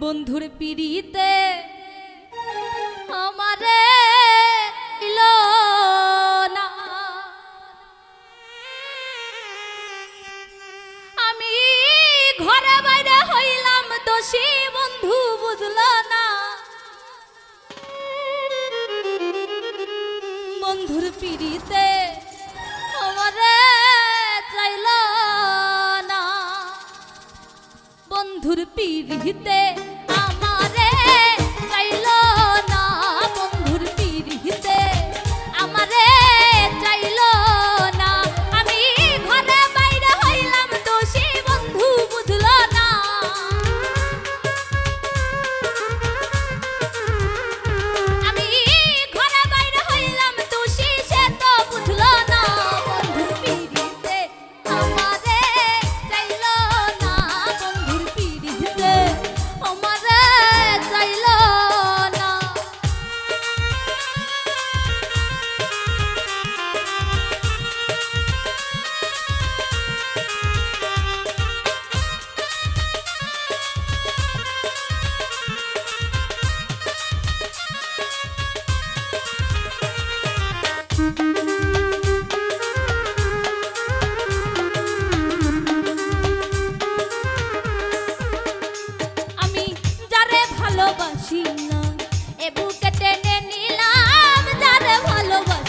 বন্ধুর পিড়িতে irritei ভালোবাসি না। এ বুকে টেনে নিলাম যাদের ভালোবাসি।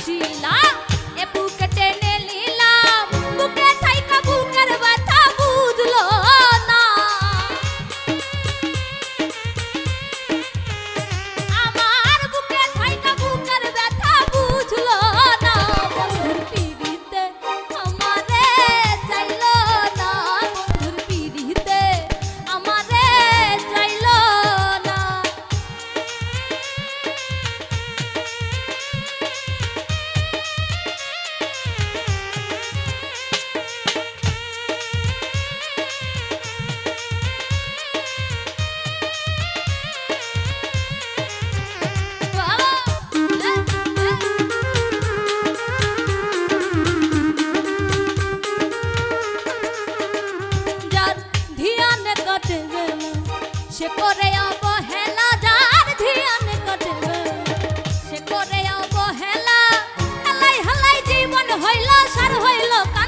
সে করে অবহেলা যার ধ্যান কটল সে করে অবহেলা, হেলাই হেলাই জীবন হইল, সার কা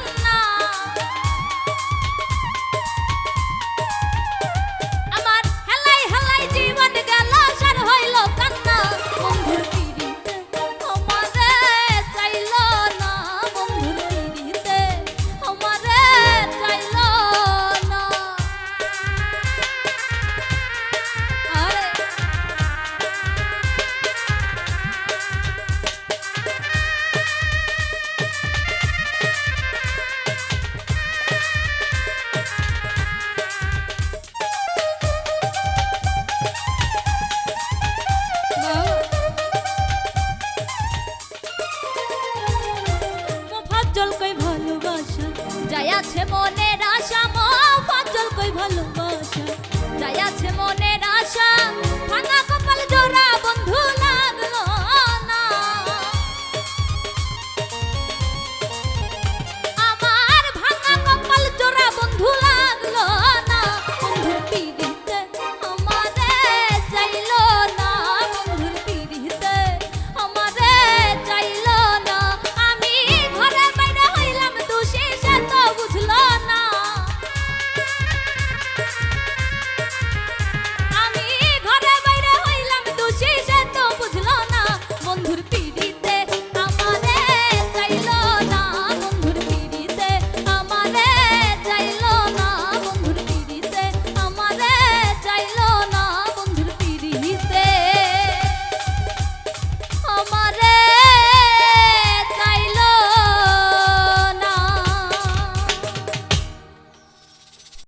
চঞ্চল কই ভালোবাসা যায় আছে মনের আশা মো চঞ্চল কই ভালোবাসা।